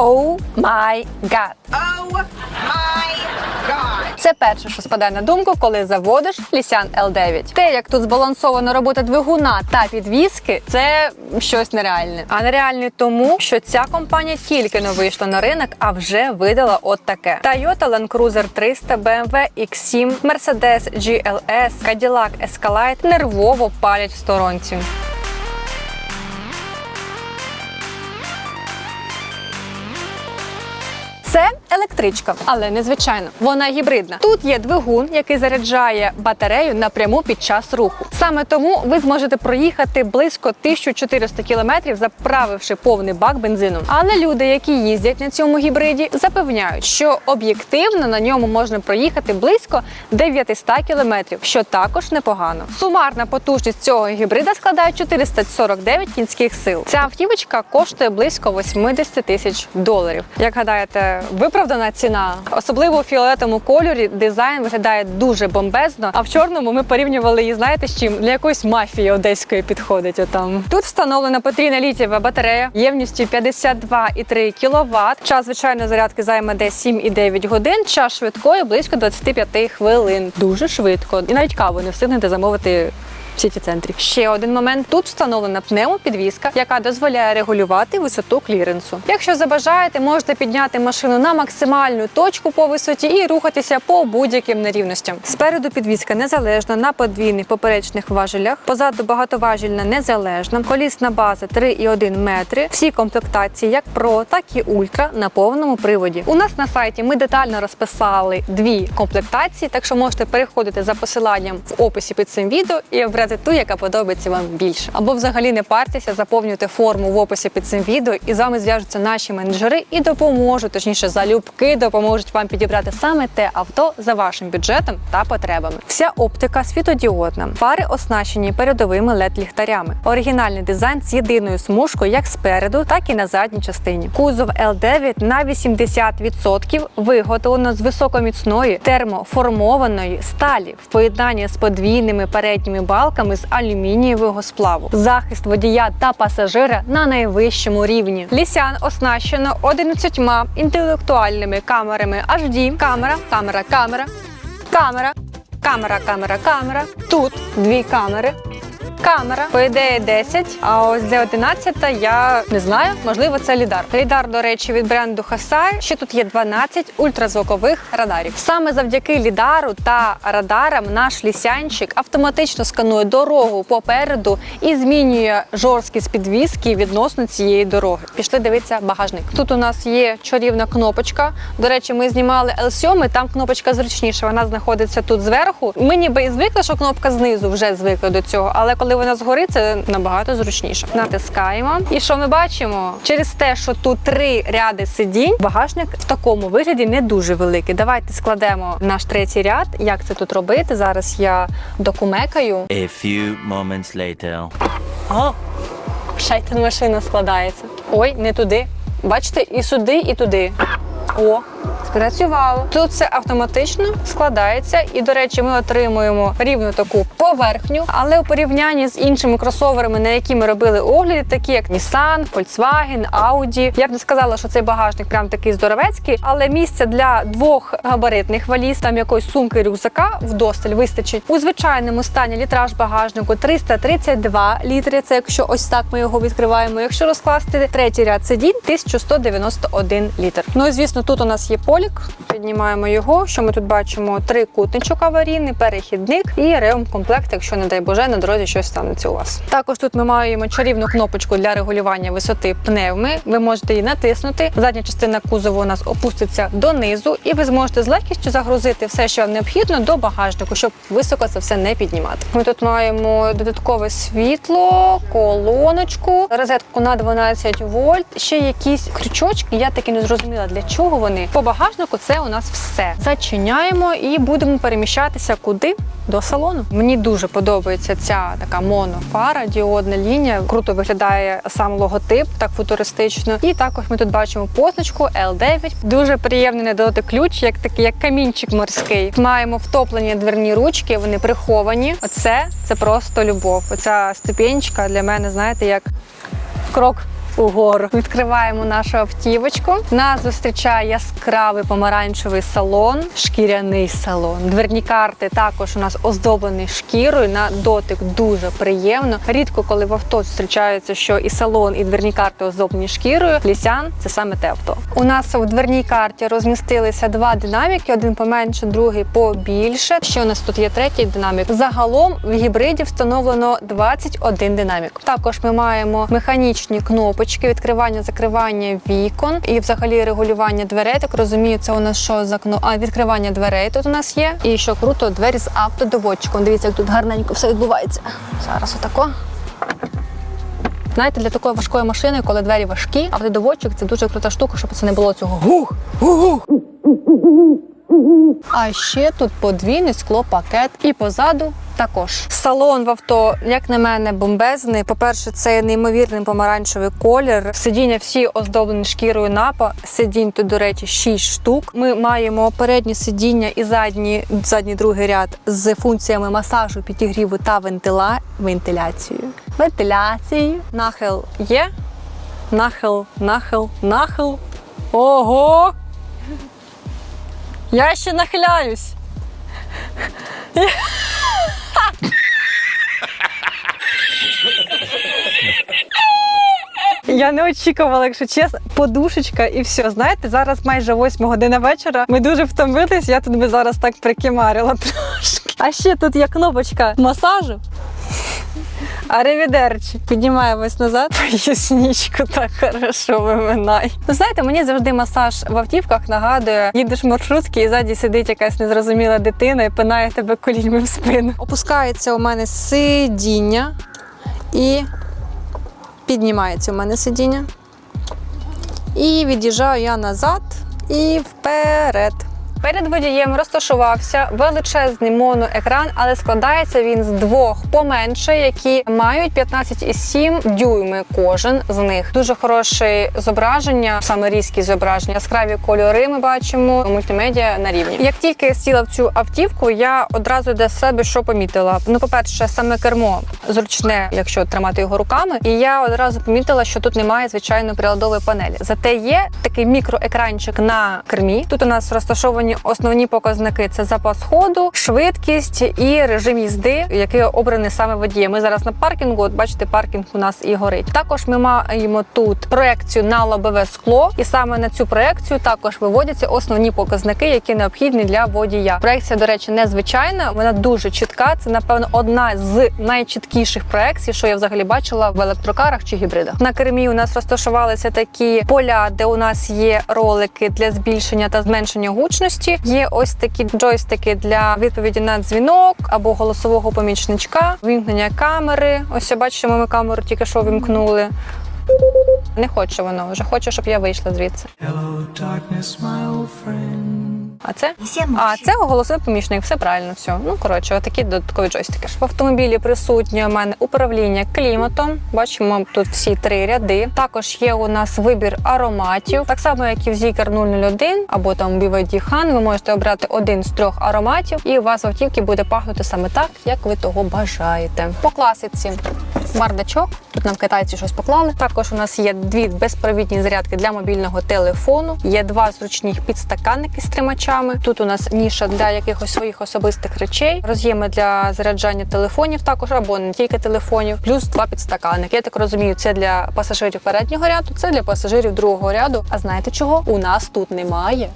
Oh my god! Oh my God. Це перше, що спадає на думку, коли заводиш Лісян L9. Те, як тут збалансована робота двигуна та підвіски, це щось нереальне. А нереальне тому, що ця компанія тільки не вийшла на ринок, а вже видала от таке: Toyota Land Cruiser 300, BMW X7, Mercedes GLS, Cadillac Escalade нервово палять в сторонці. Це електричка, але незвичайно. Вона гібридна. Тут є двигун, який заряджає батарею напряму під час руху. Саме тому ви зможете проїхати близько 1400 кілометрів, заправивши повний бак бензину. Але люди, які їздять на цьому гібриді, запевняють, що об'єктивно на ньому можна проїхати близько 900 кілометрів, що також непогано. Сумарна потужність цього гібрида складає 449 кінських сил. Ця автівочка коштує близько 80 тисяч доларів. Як гадаєте, виправдана ціна? Особливо у фіолетовому кольорі дизайн виглядає дуже бомбезно. А в чорному ми порівнювали її, знаєте, з чим для якоїсь мафії одеської підходить. Отам тут встановлена потрійна літієва батарея ємністю 52,3 кВт. Час звичайної зарядки займе десь 7,9 годин. Час швидкої близько 25 хвилин. Дуже швидко. І навіть каву не встигнете замовити в сіті центрі. Ще один момент: тут встановлена пневмопідвізка, яка дозволяє регулювати висоту кліренсу. Якщо забажаєте, можете підняти машину на максимальну точку по висоті і рухатися по будь-яким нерівностям. Спереду підвізка незалежна на подвійних поперечних важелях, позаду багатоважільна незалежна, колісна база 3,1 метри. Всі комплектації, як Pro, так і Ультра, на повному приводі. У нас на сайті ми детально розписали дві комплектації, так що можете переходити за посиланням в описі під цим відео і обрати ту, яка подобається вам більше. Або взагалі не партеся, заповнюйте форму в описі під цим відео, і з вами зв'яжуться наші менеджери і допоможуть, точніше, залюбки допоможуть вам підібрати саме те авто за вашим бюджетом та потребами. Вся оптика світодіодна, фари оснащені передовими led ліхтарями. Оригінальний дизайн з єдиною смужкою як спереду, так і на задній частині. Кузов L9 на 80% виготовлено з високоміцної термоформованої сталі в поєднанні з подвійними передніми балками з алюмінієвого сплаву. Захист водія та пасажира на найвищому рівні. Лісян оснащено 11 інтелектуальними камерами HD, камера, камера, камера, камера, камера, камера, камера. Тут дві камери. Камера, по ідеї 10, а ось де 11 я не знаю, можливо, це лідар. Лідар, до речі, від бренду Hasai. Ще тут є 12 ультразвукових радарів. Саме завдяки лідару та радарам наш лісянчик автоматично сканує дорогу попереду і змінює жорсткість підвіски відносно цієї дороги. Пішли дивитися багажник. Тут у нас є чарівна кнопочка. До речі, ми знімали L7, там кнопочка зручніша. Вона знаходиться тут зверху. Ми ніби і звикли, що кнопка знизу вже звикли до цього, але коли вона згори, це набагато зручніше. Натискаємо. І що ми бачимо? Через те, що тут три ряди сидінь, багажник в такому вигляді не дуже великий. Давайте складемо наш третій ряд. Як це тут робити? Зараз я докумекаю. A few moments later. О, шайтан машина складається. Ой, не туди. Бачите, і сюди, і туди. О, спрацювало. Тут все автоматично складається, і, до речі, ми отримуємо рівну таку поверхню. Але у порівнянні з іншими кросоверами, на які ми робили огляди, такі як Nissan, Volkswagen, Audi, я б не сказала, що цей багажник прям такий здоровецький, але місця для двох габаритних валіз, там якоїсь сумки рюкзака вдосталь вистачить. У звичайному стані літраж багажнику 332 літри. Це якщо ось так ми його відкриваємо. Якщо розкласти третій ряд сидінь, 1191 літр. Ну і звісно, тут у нас є полік. Піднімаємо його. Що ми тут бачимо? Трикутничок аварійний, перехідник і ремкомплект, якщо не дай Боже, на дорозі щось станеться у вас. Також тут ми маємо чарівну кнопочку для регулювання висоти пневми. Ви можете її натиснути. Задня частина кузову у нас опуститься донизу, і ви зможете з легкістю загрузити все, що вам необхідно, до багажнику, щоб високо це все не піднімати. Ми тут маємо додаткове світло, колоночку, розетку на 12 вольт, ще якісь крючочки. Я таки не зрозуміла для чого вони. По багажнику це у нас все. Зачиняємо і будемо переміщатися куди? До салону. Мені дуже подобається ця така монофара, діодна лінія. Круто виглядає сам логотип, так футуристично. І також ми тут бачимо позначку L9. Дуже приємний на дотик ключ, як такий, як камінчик морський. Маємо втоплені дверні ручки, вони приховані. Оце це просто любов. Оця ступенечка для мене, знаєте, як крок угору. Відкриваємо нашу автівочку. Нас зустрічає яскравий помаранчевий салон, шкіряний салон. Дверні карти також у нас оздоблені шкірою. На дотик дуже приємно. Рідко, коли в авто зустрічається, що і салон, і дверні карти оздоблені шкірою. Лісян це саме те авто. У нас в дверній карті розмістилися два динаміки: один поменше, другий побільше. Ще у нас тут є третій динамік. Загалом в гібриді встановлено 21 динамік. Також ми маємо механічні кнопочки відкривання, закривання вікон і взагалі регулювання дверей. Так розумію, це у нас що за кно... А, відкривання дверей тут у нас є. І що круто, двері з автодоводчиком. Дивіться, як тут гарненько все відбувається. Зараз отако. Знаєте, для такої важкої машини, коли двері важкі, автодоводчик це дуже крута штука, щоб це не було цього гух, гух. А ще тут подвійний склопакет і позаду. Також салон в авто, як на мене, бомбезний. По-перше, це неймовірний помаранчевий колір. Сидіння всі оздоблені шкірою напа. Сидінь тут, до речі, 6 штук. Ми маємо передні сидіння і задні, задній другий ряд з функціями масажу, підігріву та вентила... вентиляцією. Вентиляцією. Нахил є. Нахил, нахил, нахил. Ого! Я ще нахиляюсь. Я не очікувала, якщо чесно, подушечка і все. Знаєте, зараз майже 8 година вечора. Ми дуже втомились. Я тут би зараз так прикимарила трошки. А ще тут є кнопочка масажу. Аревідерчі. Піднімаємось назад. Пояснічку так хорошо виминай. Ну, знаєте, мені завжди масаж в автівках нагадує, їдеш в маршрутки і ззаді сидить якась незрозуміла дитина і пинає тебе коліньми в спину. Опускається у мене сидіння і піднімається у мене сидіння. І від'їжджаю я назад і вперед. Перед водієм розташувався величезний моноекран, але складається він з двох поменше, які мають 15,7 дюйми. Кожен з них дуже хороше зображення, саме різкі зображення, яскраві кольори. Ми бачимо мультимедіа на рівні. Як тільки я сіла в цю автівку, я одразу для себе що помітила. Ну, по-перше, саме кермо зручне, якщо тримати його руками. І я одразу помітила, що тут немає звичайно приладової панелі. Зате є такий мікроекранчик на кермі. Тут у нас розташовані основні показники: це запас ходу, швидкість і режим їзди, який обраний саме водієм. Ми зараз на паркінгу. От бачите, паркінг у нас і горить. Також ми маємо тут проекцію на лобове скло, і саме на цю проекцію також виводяться основні показники, які необхідні для водія. Проекція, до речі, незвичайна, вона дуже чітка. Це напевно одна з найчіткіших проекцій, що я взагалі бачила в електрокарах чи гібридах. На кермі у нас розташувалися такі поля, де у нас є ролики для збільшення та зменшення гучності. Є ось такі джойстики для відповіді на дзвінок або голосового помічничка, вимкнення камери. Ось бачимо, ми камеру тільки що вимкнули. Не хоче воно вже, хоче, щоб я вийшла звідси. Hello, darkness, my old friend. А це? А це голосовий помічник, все правильно, все. Ну коротше, отакі додаткові джойстики. В автомобілі присутнє у мене управління кліматом. Бачимо тут всі три ряди. Також є у нас вибір ароматів, так само як і в Zikr 001 або там BYD Han. Ви можете обрати один з трьох ароматів, і у вас в автівці буде пахнути саме так, як ви того бажаєте. По класиці бардачок. Тут нам китайці щось поклали. Також у нас є дві безпровідні зарядки для мобільного телефону. Є два зручні підстаканники з тримачами. Тут у нас ніша для якихось своїх особистих речей, роз'єми для заряджання телефонів, також або не тільки телефонів, плюс два підстаканники. Я так розумію, це для пасажирів переднього ряду, це для пасажирів другого ряду. А знаєте чого? У нас тут немає.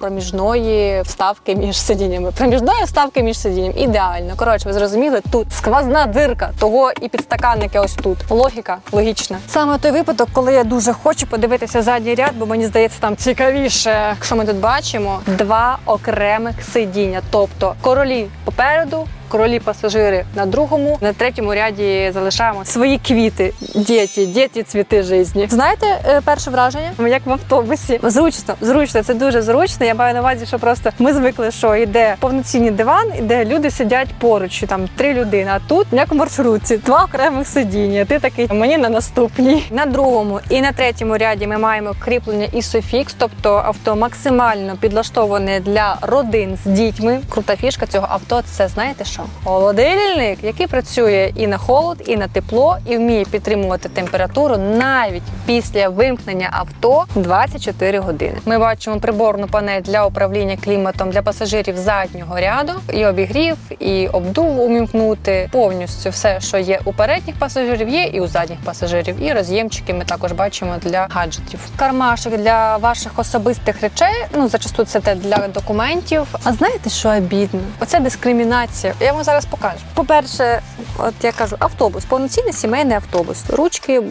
Проміжної вставки між сидіннями. Проміжної вставки між сидінням. Ідеально. Коротше, ви зрозуміли, тут сквозна дирка, того і підстаканники ось тут. Логіка логічна. Саме той випадок, коли я дуже хочу подивитися задній ряд, бо мені здається, там цікавіше. Що ми тут бачимо? Два окремих сидіння. Тобто королі попереду. Королі пасажири на другому, на третьому ряді залишаємо свої квіти. Діти, діти, цвіти житті. Знаєте, е, перше враження? Як в автобусі. Зручно, зручно, це дуже зручно. Я маю на увазі, що просто ми звикли, що йде повноцінний диван, де люди сидять поруч, там три людини. А тут як в маршрутці, два окремих сидіння. Ти такий мені на наступній. На другому і на третьому ряді ми маємо кріплення ISOFIX, тобто авто максимально підлаштоване для родин з дітьми. Крута фішка цього авто. Це знаєте, що що? Холодильник, який працює і на холод, і на тепло, і вміє підтримувати температуру навіть після вимкнення авто 24 години. Ми бачимо приборну панель для управління кліматом для пасажирів заднього ряду, і обігрів, і обдув умімкнути. Повністю все, що є у передніх пасажирів, є і у задніх пасажирів. І роз'ємчики ми також бачимо для гаджетів. Кармашок для ваших особистих речей. Ну зачасту це те для документів. А знаєте, що обідно? Оце дискримінація. Я вам зараз покажу. По-перше, от я кажу, автобус, повноцінний сімейний автобус. Ручки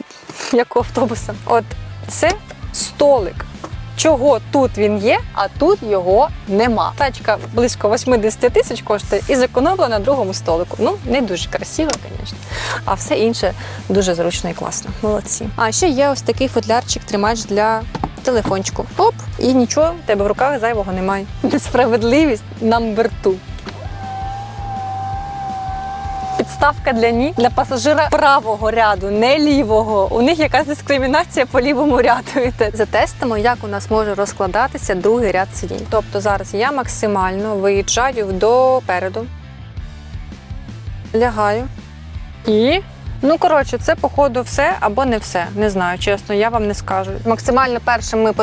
як у автобуса. От це столик. Чого тут він є, а тут його нема. Тачка близько 80 тисяч коштує і зекономила на другому столику. Ну не дуже красиво, звісно. А все інше дуже зручно і класно. Молодці. А ще є ось такий футлярчик, тримач для телефончику. Оп, і нічого, в тебе в руках зайвого немає. Несправедливість number two. Підставка для ніг для пасажира правого ряду, не лівого. У них якась дискримінація по лівому ряду. йде. Затестимо, як у нас може розкладатися другий ряд сидінь. Тобто зараз я максимально виїжджаю допереду, лягаю і. Ну, коротше, це походу все або не все. Не знаю, чесно, я вам не скажу. Максимально першим ми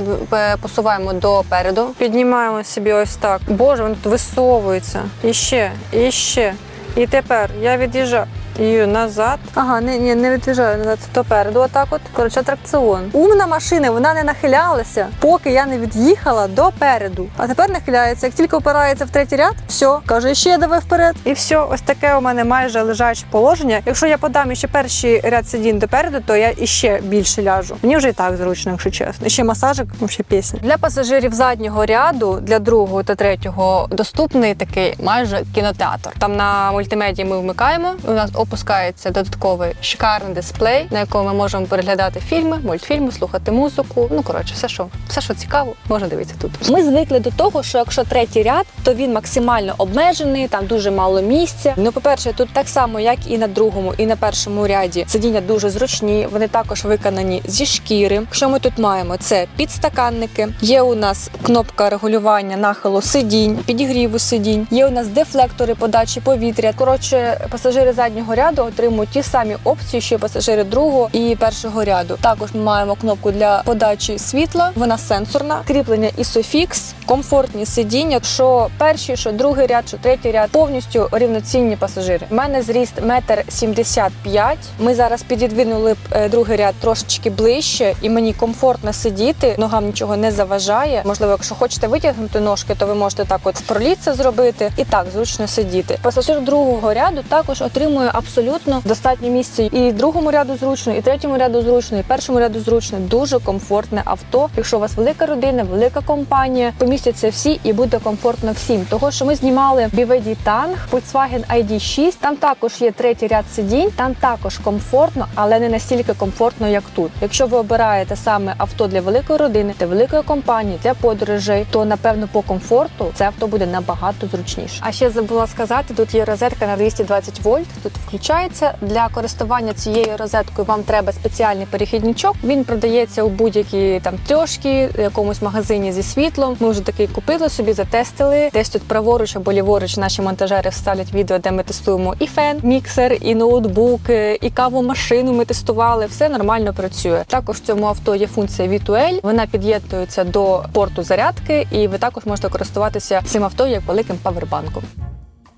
посуваємо допереду, піднімаємо собі ось так. Боже, воно тут висовується. І ще, і ще. І тепер я від'їжджаю. І назад. Ага, не, ні, не від'їжджаю назад. Допереду, отак от. Коротше, атракціон. Умна машина, вона не нахилялася, поки я не від'їхала допереду. А тепер нахиляється. Як тільки опирається в третій ряд, все, каже, ще давай вперед. І все, ось таке у мене майже лежаче положення. Якщо я подам ще перший ряд сидінь допереду, то я іще більше ляжу. Мені вже і так зручно, якщо чесно. І ще масажик, ще пісня. Для пасажирів заднього ряду, для другого та третього доступний такий майже кінотеатр. Там на мультимедії ми вмикаємо. У нас опускається додатковий шикарний дисплей, на якому ми можемо переглядати фільми, мультфільми, слухати музику. Ну коротше, все, що все, що цікаво, можна дивитися тут. Ми звикли до того, що якщо третій ряд, то він максимально обмежений, там дуже мало місця. Ну, по-перше, тут так само, як і на другому, і на першому ряді сидіння дуже зручні. Вони також виконані зі шкіри. Що ми тут маємо? Це підстаканники. Є у нас кнопка регулювання нахилу сидінь, підігріву сидінь. Є у нас дефлектори подачі повітря. Коротше, пасажири заднього ряду отримують ті самі опції, що й пасажири другого і першого ряду. Також ми маємо кнопку для подачі світла. Вона сенсорна, кріплення ISOFIX, комфортні сидіння. Що перший, що другий ряд, що третій ряд повністю рівноцінні пасажири. У мене зріст метр сімдесят п'ять. Ми зараз підідвинули е, другий ряд трошечки ближче, і мені комфортно сидіти. Ногам нічого не заважає. Можливо, якщо хочете витягнути ножки, то ви можете так от проліт зробити і так зручно сидіти. Пасажир другого ряду також отримує абсолютно достатньо місця. І другому ряду зручно, і третьому ряду зручно, і першому ряду зручно. Дуже комфортне авто. Якщо у вас велика родина, велика компанія, помістяться всі і буде комфортно всім. Того, що ми знімали BVD Tang, Volkswagen ID6, там також є третій ряд сидінь, там також комфортно, але не настільки комфортно, як тут. Якщо ви обираєте саме авто для великої родини, для великої компанії, для подорожей, то напевно по комфорту це авто буде набагато зручніше. А ще забула сказати, тут є розетка на 220 вольт. Тут включається для користування цією розеткою. Вам треба спеціальний перехідничок. Він продається у будь-якій там трьошки, якомусь магазині зі світлом. Ми вже такий купили собі, затестили. Десь тут праворуч або ліворуч наші монтажери вставлять відео, де ми тестуємо і фен, міксер, і ноутбук, і кавомашину. Ми тестували. Все нормально працює. Також в цьому авто є функція V2L. Вона під'єднується до порту зарядки, і ви також можете користуватися цим авто як великим павербанком.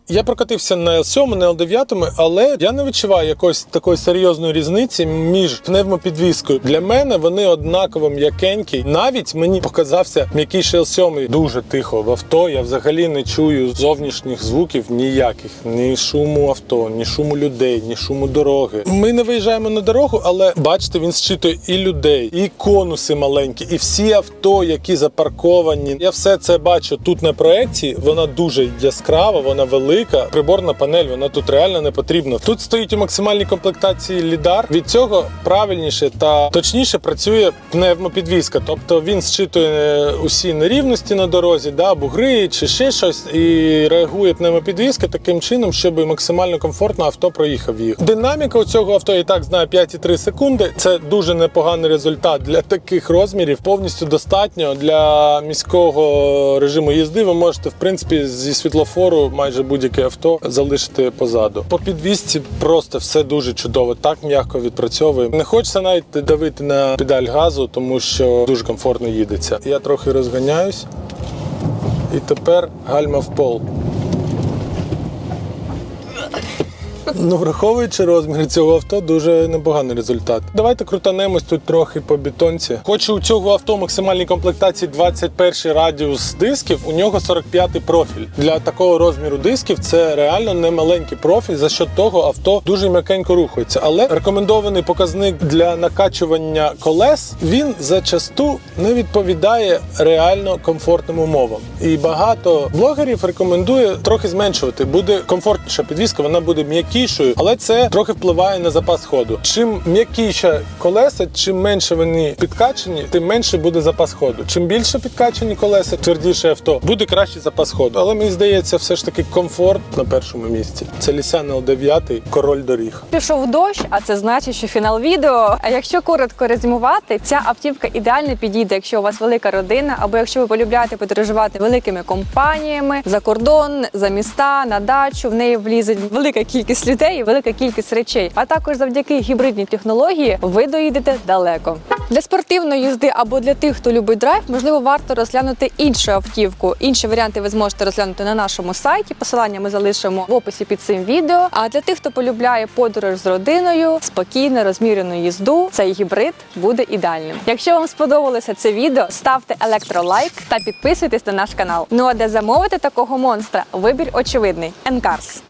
Я прокатився на L7, на L9, але я не відчуваю якоїсь такої серйозної різниці між пневмопідвіскою. Для мене вони однаково м'якенькі. Навіть мені показався м'якіший L7 дуже тихо в авто. Я взагалі не чую зовнішніх звуків ніяких, ні шуму авто, ні шуму людей, ні шуму дороги. Ми не виїжджаємо на дорогу, але бачите, він зчитує і людей, і конуси маленькі, і всі авто, які запарковані. Я все це бачу тут на проекції. Вона дуже яскрава, вона велика. Приборна панель, вона тут реально не потрібна. Тут стоїть у максимальній комплектації лідар. Від цього правильніше та точніше працює пневмопідвізка. Тобто він зчитує усі нерівності на дорозі, да, бугри чи ще щось, і реагує пневмопідвізка таким чином, щоб максимально комфортно авто проїхав їх. Динаміка у цього авто і так знаю 5,3 секунди. Це дуже непоганий результат для таких розмірів. Повністю достатньо для міського режиму їзди. Ви можете в принципі зі світлофору майже будь будь-яке авто залишити позаду. По підвісці просто все дуже чудово, так м'яко відпрацьовує. Не хочеться навіть давити на педаль газу, тому що дуже комфортно їдеться. Я трохи розганяюсь, і тепер гальма в пол. Ну, враховуючи розміри цього авто, дуже непоганий результат. Давайте крутанемось тут трохи по бетонці. Хоч у цього авто максимальній комплектації 21 радіус дисків, у нього 45 профіль. Для такого розміру дисків це реально не маленький профіль. За що того авто дуже м'якенько рухається. Але рекомендований показник для накачування колес він зачасту не відповідає реально комфортним умовам. І багато блогерів рекомендує трохи зменшувати. Буде комфортніша підвізка, вона буде м'якішою, але це трохи впливає на запас ходу. Чим м'якіше колеса, чим менше вони підкачені, тим менше буде запас ходу. Чим більше підкачені колеса, твердіше авто, буде кращий запас ходу. Але мені здається, все ж таки комфорт на першому місці. Це Лісян Л9, король доріг. Пішов дощ, а це значить, що фінал відео. А якщо коротко резюмувати, ця автівка ідеально підійде, якщо у вас велика родина, або якщо ви полюбляєте подорожувати великими компаніями за кордон, за міста, на дачу. В неї влізе велика кількість людей, і велика кількість речей. А також завдяки гібридній технології ви доїдете далеко. Для спортивної їзди або для тих, хто любить драйв, можливо, варто розглянути іншу автівку. Інші варіанти ви зможете розглянути на нашому сайті. Посилання ми залишимо в описі під цим відео. А для тих, хто полюбляє подорож з родиною, спокійну, розмірену їзду, цей гібрид буде ідеальним. Якщо вам сподобалося це відео, ставте електролайк та підписуйтесь на наш канал. Ну а де замовити такого монстра? Вибір очевидний. Енкарс.